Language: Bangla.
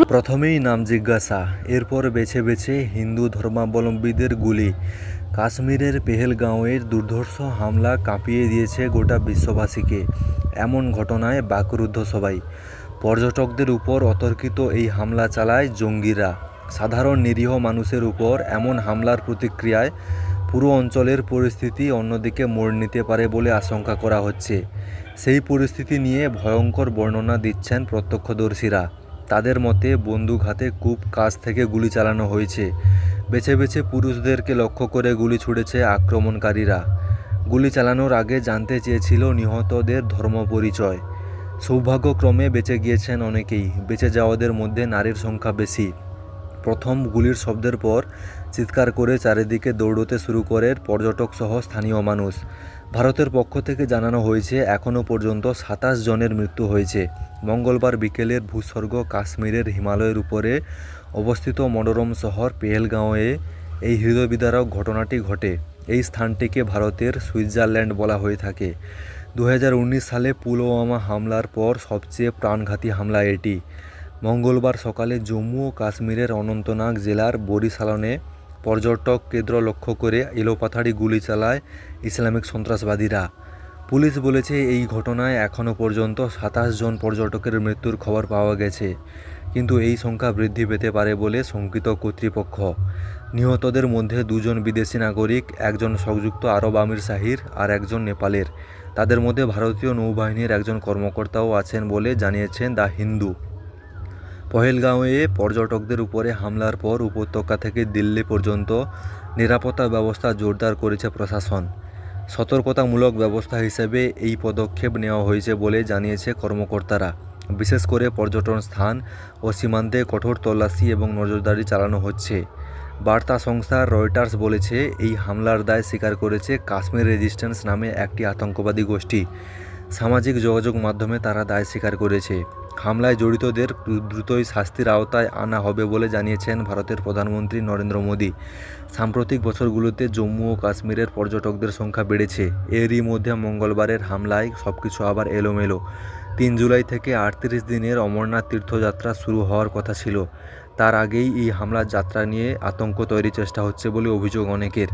প্রথমেই নাম জিজ্ঞাসা, এরপর বেছে বেছে হিন্দু ধর্মাবলম্বীদের গুলি। কাশ্মীরের পেহেলগাঁওয়ের দুর্ধর্ষ হামলা কাঁপিয়ে দিয়েছে গোটা বিশ্ববাসীকে, এমন ঘটনায় বাকরুদ্ধ সবাই। পর্যটকদের উপর অতর্কিত এই হামলা চালায় জঙ্গিরা। সাধারণ নিরীহ মানুষের উপর এমন হামলার প্রতিক্রিয়ায় পুরো অঞ্চলের পরিস্থিতি অন্যদিকে মোড় নিতে পারে বলে আশঙ্কা করা হচ্ছে। সেই পরিস্থিতি নিয়ে ভয়ঙ্কর বর্ণনা দিচ্ছেন প্রত্যক্ষদর্শীরা। তাদের মতে বন্দুক হাতে কূপ কাছ থেকে গুলি চালানো হয়েছে। বেছে বেছে পুরুষদেরকে লক্ষ্য করে গুলি ছুড়েছে আক্রমণকারীরা। গুলি চালানোর আগে জানতে চেয়েছিল নিহতদের ধর্ম পরিচয় সৌভাগ্যক্রমে বেঁচে গিয়েছেন অনেকেই। বেঁচে যাওয়াদের মধ্যে নারীর সংখ্যা বেশি। প্রথম গুলির শব্দের পর চিৎকার করে চারিদিকে দৌড়তে শুরু করে পর্যটক সহ স্থানীয় মানুষ। ভারতের পক্ষ থেকে জানানো হয়েছে এখনও পর্যন্ত সাতাশ জনের মৃত্যু হয়েছে। মঙ্গলবার বিকেলের ভূস্বর্গ কাশ্মীরের হিমালয়ের উপরে অবস্থিত মনোরম শহর পেহেলগাঁওয়ে এই হৃদয়বিদারক ঘটনাটি ঘটে। এই স্থানটিকে ভারতের সুইজারল্যান্ড বলা হয়ে থাকে। দু হাজার উনিশ সালে পুলওয়ামা হামলার পর সবচেয়ে প্রাণঘাতী হামলা এটি। মঙ্গলবার সকালে জম্মু ও কাশ্মীরের অনন্তনাগ জেলার বরিশালনে পর্যটক কেন্দ্র লক্ষ্য করে এলোপাথাড়ি গুলি চালায় ইসলামিক সন্ত্রাসবাদীরা। পুলিশ বলেছে, এই ঘটনায় এখনও পর্যন্ত সাতাশ জন পর্যটকের মৃত্যুর খবর পাওয়া গেছে, কিন্তু এই সংখ্যা বৃদ্ধি পেতে পারে বলে শঙ্কিত কর্তৃপক্ষ। নিহতদের মধ্যে দুজন বিদেশি নাগরিক, একজন সংযুক্ত আরব আমির শাহির আর একজন নেপালের। তাদের মধ্যে ভারতীয় নৌবাহিনীর একজন কর্মকর্তাও আছেন বলে জানিয়েছেন দ্য হিন্দু। পহেলগাঁওয়ে পর্যটকদের উপরে হামলার পর উপত্যকা থেকে দিল্লি পর্যন্ত নিরাপত্তা ব্যবস্থা জোরদার করেছে প্রশাসন। সতর্কতামূলক ব্যবস্থা হিসেবে এই পদক্ষেপ নেওয়া হয়েছে বলে জানিয়েছে কর্মকর্তারা। বিশেষ করে পর্যটন স্থান ও সীমান্তে কঠোর তল্লাশি এবং নজরদারি চালানো হচ্ছে। বার্তা সংস্থা রয়টার্স বলেছে, এই হামলার দায় স্বীকার করেছে কাশ্মীর রেজিস্ট্যান্স নামে একটি আতঙ্কবাদী গোষ্ঠী। সামাজিক যোগাযোগ মাধ্যমে তারা দায় স্বীকার করেছে। হামলায় জড়িতদের দ্রুতই শাস্তির আওতায় আনা হবে বলে জানিয়েছেন ভারতের প্রধানমন্ত্রী নরেন্দ্র মোদী। সাম্প্রতিক বছরগুলোতে জম্মু ও কাশ্মীরের পর্যটকদের সংখ্যা বেড়েছে। এরই মধ্যে মঙ্গলবারের হামলায় সবকিছু আবার এলোমেলো। তিন জুলাই থেকে আটত্রিশ দিনের অমরনাথ তীর্থযাত্রা শুরু হওয়ার কথা ছিল। তার আগেই এই হামলার যাত্রা নিয়ে আতঙ্ক তৈরির চেষ্টা হচ্ছে বলে অভিযোগ অনেকের।